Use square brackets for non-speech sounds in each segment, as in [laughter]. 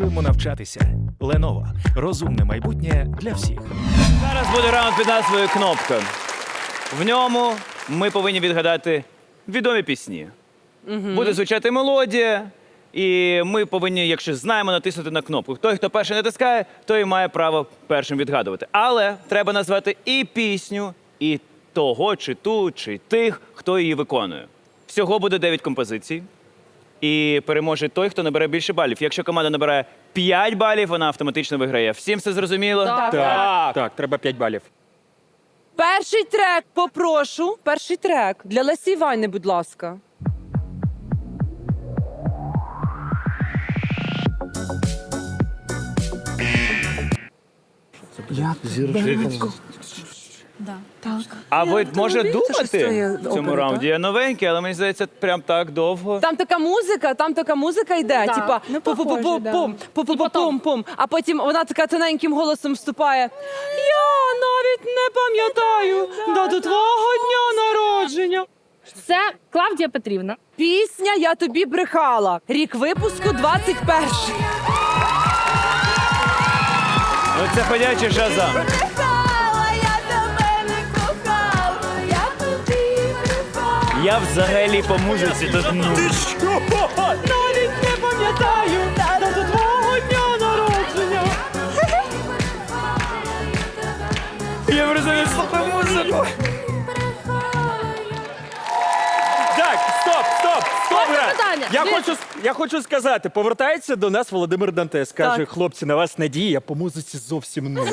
Продовжуємо навчатися. Lenovo. розумне майбутнє для всіх. Зараз буде раунд під назвою Кнопка. В ньому ми повинні відгадати відомі пісні. Буде звучати мелодія, і ми повинні, якщо знаємо, натиснути на кнопку. Той, хто перший натискає, той має право першим відгадувати. Але треба назвати і пісню, і того, чи ту, чи тих, хто її виконує. Всього буде 9 композицій. І переможе той, хто набере більше балів. Якщо команда набирає 5 балів, вона автоматично виграє. Всім все зрозуміло? Так. Так, так, треба 5 балів. Перший трек попрошу. Перший трек для Лесі Івани, будь ласка. А ви може робіть, думати в цьому раунді? Я новенький, але мені здається, прям так довго. Там така музика, там така музика йде, Да, типа ну, пу-пу-пу-пум, похоже, пу-пу-пу-пум-пум. А потім вона така тоненьким голосом вступає. Я навіть не пам'ятаю дату твого дня народження. Це Клавдія Петрівна. Пісня Я тобі брехала. Рік випуску 21. Ну, це ходячий шазам. Я взагалі по музиці тут ну. Навіть не пам'ятаю дату твого дня народження. Я не слухаю музику. Так, стоп, стоп, стоп, Можна брат. питання? Я хочу, я хочу сказати, повертається до нас Володимир Дантес. Каже, Так. хлопці, на вас надія, по музиці зовсім нуль.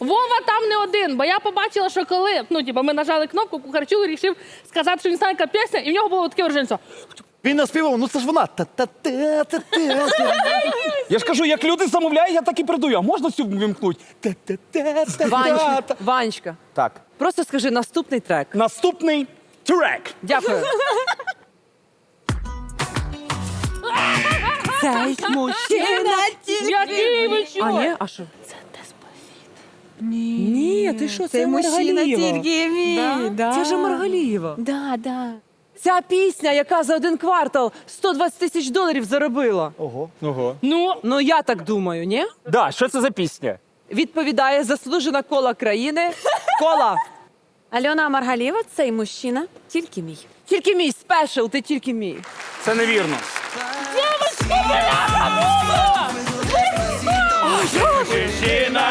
Вова там не один, бо я побачила, що коли ну, типу, ми нажали кнопку, Кухарчук вирішив сказати, що він знає, яка пісня, і в нього було таке враження. Він наспівав, ну це ж вона. Та-та-та-та-та. Я ж кажу, як люди замовляють, я так і придаю. А можна цю вимкнути? Ванечка, Та-та-та-та-та. Ванечка, Так. просто скажи наступний трек. Наступний трек. Дякую. Цей мужчина Який ви А, що? ні? А що? Це Ні, ні, ти що, це, мужчина Маргалієва. тільки мій. Да. Це ж Маргалієва. Да, да. Ця пісня, яка за один квартал 120 тисяч доларів заробила. Ого. Ну, Ну, я так думаю, ні? Да, що це за пісня? Відповідає заслужена кола країни. [laughs] Кола. Альона Маргалієва, цей мужчина тільки мій. Тільки мій спешл, ти тільки мій. Це невірно. Мужчина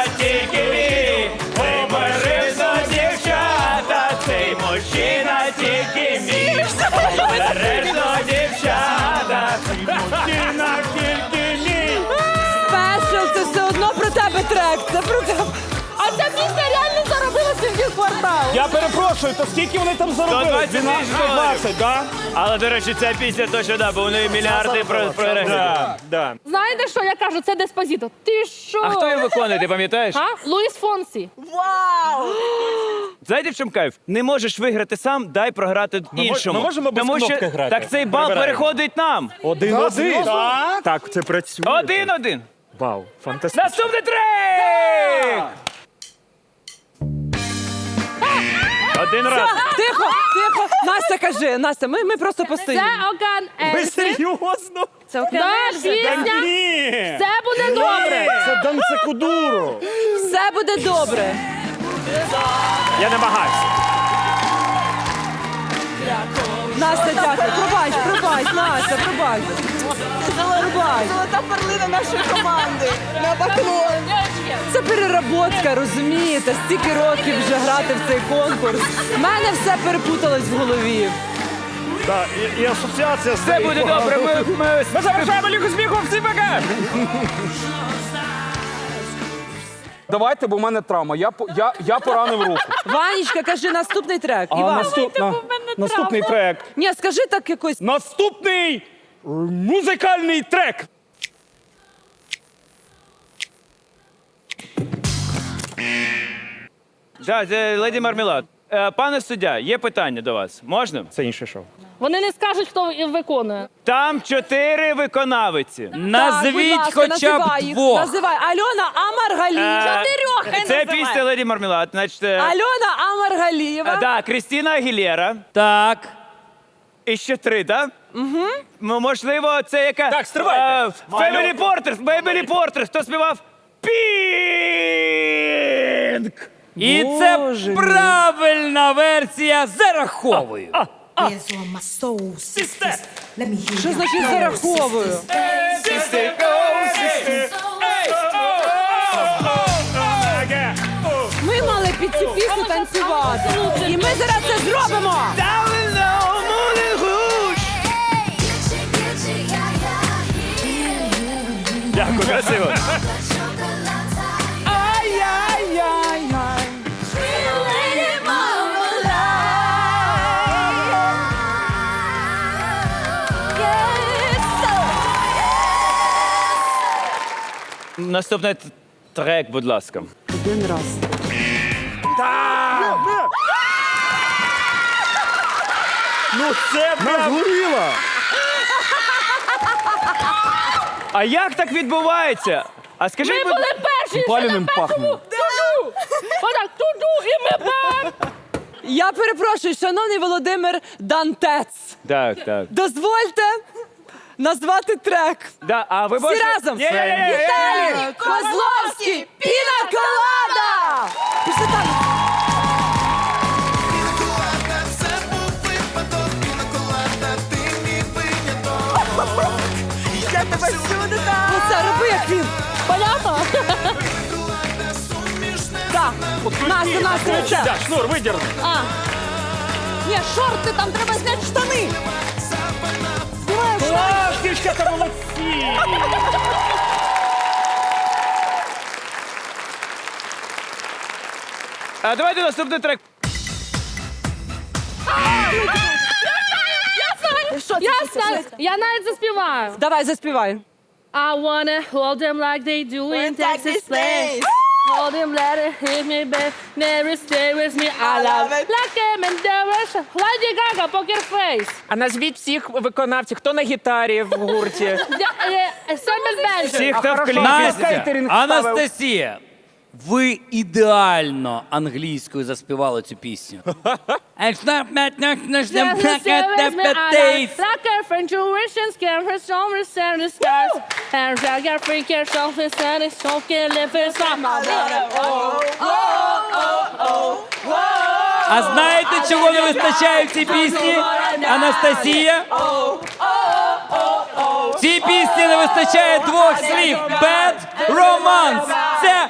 Я перепрошую, то скільки вони там заробили? 120 тисяч 12, доларів. 20, да? Але, до речі, ця пісня точно да, бо у неї мільярди про переглядів. Да, да. Знаєте що я кажу? Це Деспозіто. Ти що? А хто її виконує, ти пам'ятаєш? А? Луїс Фонсі. Знаєте, в чому кайф? Не можеш виграти сам, дай програти іншому. ми можемо без Тому що кнопки грати? так цей бал Прибираємо. переходить нам. Один-один. Так? так, це працює. Один-один. Вау, фантастично. Наступний трек! Один раз. Тихо, тихо. Настя каже, Настя, ми, ми просто Це постоїмо. Оган Ви серйозно? Це Да, пісня. Ні. Це буде добре. Це Данце Кудуру. Все буде добре. Я намагався. Настя, дякую. Пробач, пробач, Настя, пробач. Пробач. золота перлина нашої команди. На баклон. Це переработка, розумієте? Стільки років вже грати в цей конкурс. У мене все перепуталось в голові. Да, і, і асоціація з Все буде добре. Ми, ми... Ми завершаємо лігу сміху, всі пока! Давайте, бо в мене травма. Я, по- я, я поранив руку. Ванечка, кажи наступний трек. Іван. наступна, наступний трек. Ні, скажи так якось. Наступний музикальний трек. Да, це леді Мармелад. Е, Пане суддя, є питання до вас. Можна? Це інше шоу. Вони не скажуть, хто і виконує. Там чотири виконавиці. Так, будь ласка, називай їх. Називай. Альона Амаргалієва. Е, Чотирьох хай Це називай. пісня леді Мармелад. Значить, е, Альона Амаргалієва. е, да, Крістіна Агілєра. Так. І ще три, так? Ну, можливо, це яка. Так, стривайте. Family Portrait, Family Portrait. Хто співав? Пінк! І це правильна версія зараховую. Hands on my soul, sisters. Let me hear Що your значить зараховую? Ми мали під цю пісню танцювати. І ми зараз це зробимо. Дякую, красиво. Наступний трек, будь ласка. Один раз. Ну це Нас прям... горіла! А як так відбувається? А скажіть, Ми будь були перші, що Паляним на першому пахне. туду. Отак, туду, і ми бам. Я перепрошую, шановний Володимир Дантець. Так, так. Дозвольте назвати трек. Да, а ви Всі можете- разом. Віталій Козловський, Піна Колада. Після там. Я тебе всюди так. Оце роби, як він. Понятно? Так. Настя, Настя. Да, шнур, видірни. А. Ні, шорти, там треба зняти штани. Знімаєш штани. Дівчата молодці! А давайте наступний трек. Що це? Я Що це? знаю, я навіть заспіваю. Давай, заспівай. I wanna hold them like they do in Texas place. Hold them, letters hit me, babe. Never stay with me. I love it. Like them and the Russian. Lady Gaga, poker face. А назвіть всіх виконавців, хто на гітарі в гурті. Семель Бенджер. Всіх, хто в кліпі. Настя, Анастасія, ви ідеально англійською заспівали цю пісню. [laughs] А знаєте, чого не вистачає в цій пісні? Анастасія? В цій пісні не вистачає двох слів. Bad romance. Це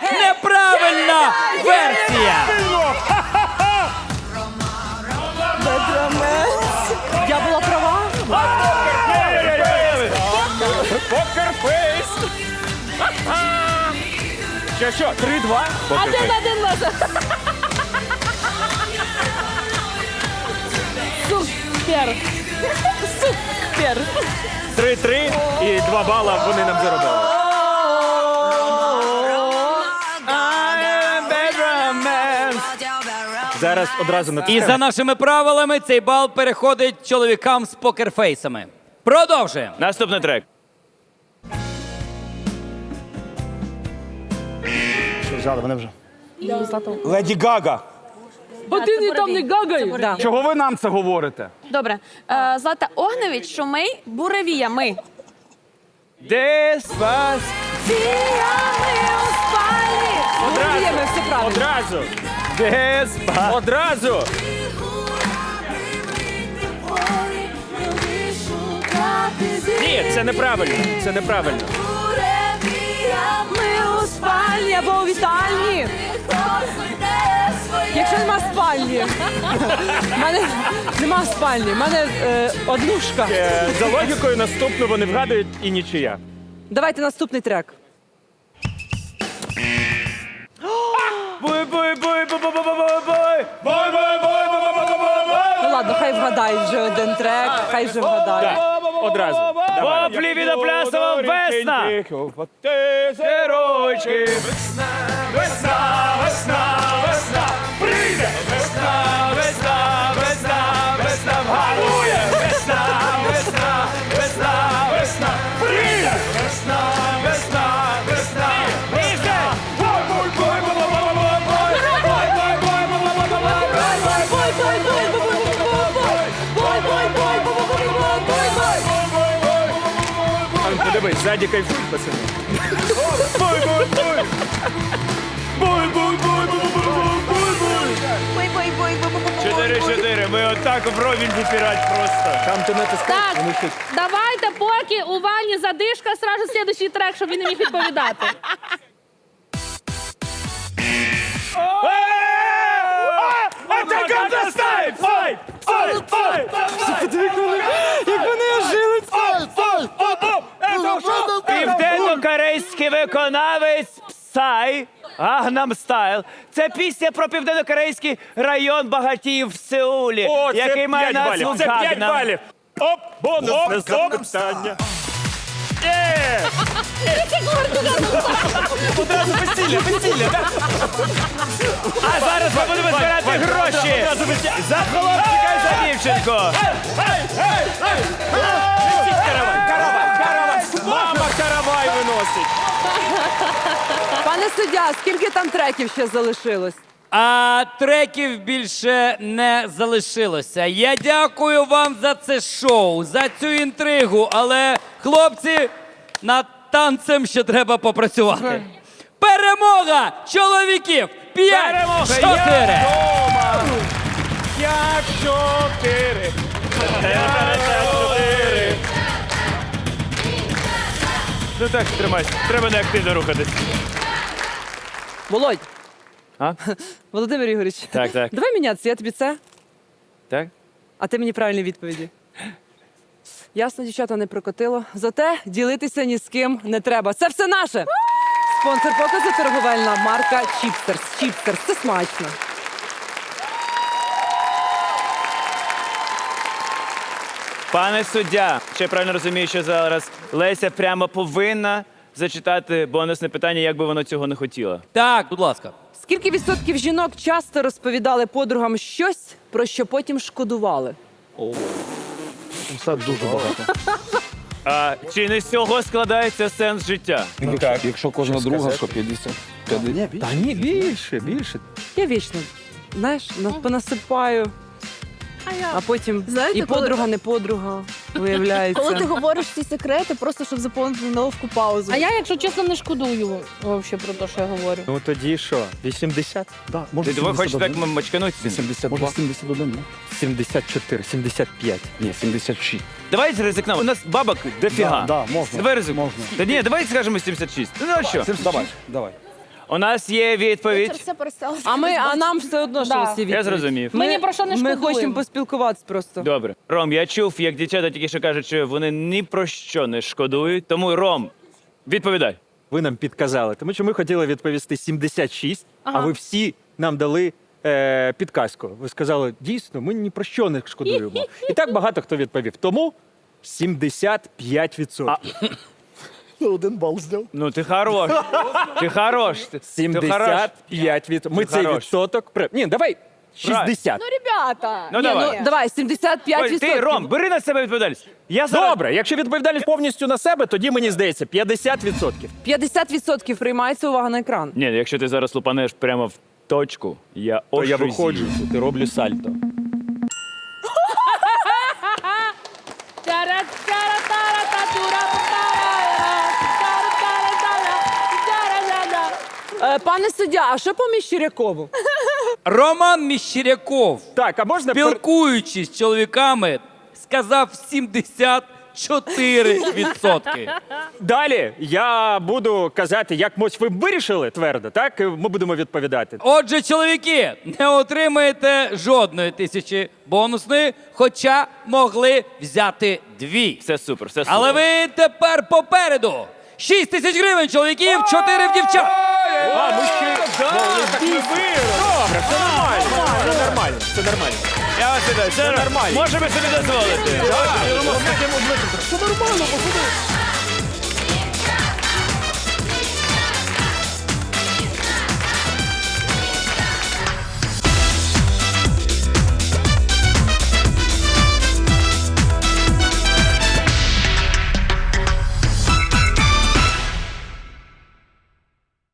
Що, що, три-два? Один, один, Леся. Супер. Супер. Три-три і два бала вони нам заробили. Зараз одразу на І за нашими правилами цей бал переходить чоловікам з покерфейсами. Продовжуємо. Наступний трек. Що вони вже. Леді Гага. Один і там не гагай. Да. Чого ви нам це говорите? Добре. Е, Злата Огневич, Шумей, Буревія, ми. Десь вас. Володіємо, все правильно. Одразу. Десь вас. Одразу. Ні, це неправильно. Це неправильно. Спальні або у вітальні. Якщо нема спальні. У мене нема спальні, в мене е, однушка. Е, За логікою наступну вони вгадують і нічия. Давайте наступний трек. Буй, буй, буй, буй, буй, буй, буй, буй. Ну ладно, хай вгадають вже один трек, хай вже вгадають. Одразу. Воплі від оплясова весна. Геройчики. Весна, весна, весна, весна. Прийде. Весна, весна, весна, весна в Весна, ззаді кайфують, пацани. Чотири-чотири. Ми отак в ровень пірать просто. Там ти натискаєш, Так, вони давайте, поки у Вані задишка, сразу слідуючий трек, щоб він не міг відповідати. Як вони ожили. Південно-корейський виконавець Псай Агнам Стайл. Це пісня про південно-корейський район багатіїв в Сеулі, О, це який має 5 назву балів. Це 5 Гагнам. балів. Оп, бонус запитання. Е! Одразу весілля, весілля. да? А зараз ми будемо збирати гроші за хлопчика і за дівчинку. Мама каравай виносить. Пане суддя, скільки там треків ще залишилось? А треків більше не залишилося. Я дякую вам за це шоу, за цю інтригу. Але, хлопці, над танцем ще треба попрацювати. Перемога чоловіків! П'ять! Чотири! Як Ну так, тримайся. Треба неактивно рухатись. Володь. А? [laughs] Володимир Ігорович. Так, так. Давай мінятися, я тобі це, Так? а ти мені правильні відповіді. Ясно, дівчата не прокотило. Зате ділитися ні з ким не треба. Це все наше. Спонсор показу торговельна марка Чіпстерс. Чіпстерс. Це смачно. Пане суддя, чи я правильно розумію, що зараз Леся прямо повинна зачитати бонусне питання, як би вона цього не хотіла. Так, будь ласка. Скільки відсотків жінок часто розповідали подругам щось, про що потім шкодували? Це дуже багато. А чи не з цього складається сенс життя? Якщо кожна друга, що 50? 50? Та ні, більше, більше. Я вічно, знаєш, на- понасипаю, а потім Знаєте, і коли- подруга, не подруга, виявляється. Коли ти говориш ці секрети, просто щоб заповнити неловку паузу. А я, якщо чесно, не шкодую взагалі про те, що я говорю. Ну тоді що, 80? Да, може Ти ви хочете так 71? мачканутися? 72. Може 71, да? 74, 75. Ні, 76. Давайте ризикнемо. У нас бабок дофіга. Да, да, можна. Давай ризик. Можна. Та ні, давай скажемо 76. Ну а що? Давай, давай. У нас є відповідь. все перестало. А ми, а нам все одно що Да. всі відповіді. Я зрозумів. Ми ні про що не Ми шкодуємо. хочемо поспілкуватися просто. Добре. Ром, я чув, як дівчата тільки що кажуть, що вони ні про що не шкодують. Тому Ром, відповідай. Ви нам підказали, тому що ми хотіли відповісти 76, а ви всі нам дали е, підказку. Ви сказали, дійсно, ми ні про що не шкодуємо. І так багато хто відповів. Тому 75%. Один бал зняв. Ну ти хорош. Ти хорош. Ти, ти хорош. 75%. Ми Ти цей хорош. відсоток... при- Ні, давай 60. Ребята, Ну Ні, давай. ну, давай, 75 Ой, ти, Ром, бери на себе відповідальність. Я зараз... Добре, якщо відповідальність повністю на себе, тоді мені здається 50%. 50% приймається увага на екран. Ні, якщо ти зараз лупанеш прямо в точку, я То я виходжу і роблю сальто. Е, пане суддя, а що по Міщирякову? Роман Міщиряков, Так, а можна пер- спілкуючись з чоловіками, сказав 74%. далі? Я буду казати, як ось ви вирішили твердо, так? І Ми будемо відповідати. Отже, чоловіки, не отримаєте жодної тисячі бонусної, хоча могли взяти дві. Все супер, все супер. Але ви тепер попереду. 6 тисяч гривень чоловіків, 4 в дівчат. А, ми ще Добре, все нормально. Це нормально. Це нормально. Я вас вітаю. Це нормально. Можемо собі дозволити. Це нормально, походу.